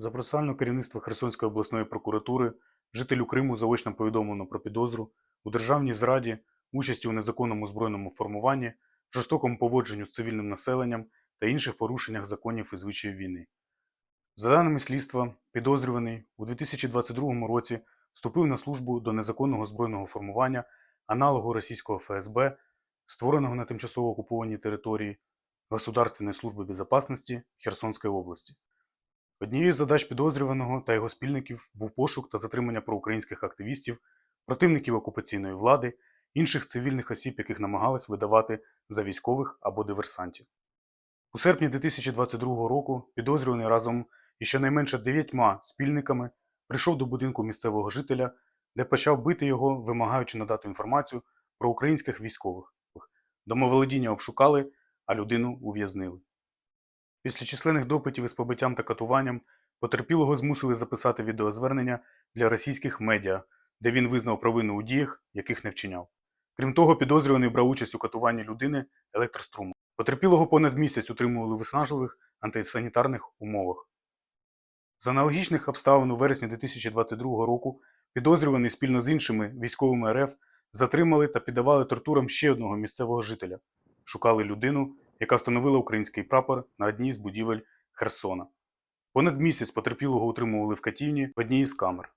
За процесуальне керівництво Херсонської обласної прокуратури жителю Криму заочно повідомлено про підозру у державній зраді, участі у незаконному збройному формуванні, жорстокому поводженню з цивільним населенням та інших порушеннях законів і звичаїв війни. За даними слідства, підозрюваний у 2022 році вступив на службу до незаконного збройного формування аналогу російського ФСБ, створеного на тимчасово окупованій території Государственної служби безопасности Херсонської області. Однією з задач підозрюваного та його спільників був пошук та затримання проукраїнських активістів, противників окупаційної влади, інших цивільних осіб, яких намагались видавати за військових або диверсантів. У серпні 2022 року підозрюваний разом із щонайменше дев'ятьма спільниками прийшов до будинку місцевого жителя, де почав бити його, вимагаючи надати інформацію про українських військових. Домоволодіння обшукали, а людину ув'язнили. Після численних допитів із побиттям та катуванням потерпілого змусили записати відеозвернення для російських медіа, де він визнав провину у діях, яких не вчиняв. Крім того, підозрюваний брав участь у катуванні людини електрострумом. Потерпілого понад місяць утримували в виснажливих антисанітарних умовах. З аналогічних обставин у вересні 2022 року підозрюваний спільно з іншими військовими РФ затримали та піддавали тортурам ще одного місцевого жителя. Шукали людину, яка встановила український прапор на одній з будівель Херсона. Понад місяць потерпілого утримували в катівні в одній із камер.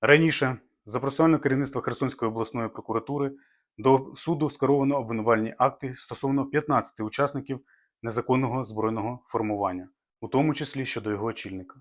Раніше, за процесуальне керівництво Херсонської обласної прокуратури, до суду скеровано обвинувальні акти стосовно 15 учасників незаконного збройного формування, у тому числі щодо його очільника.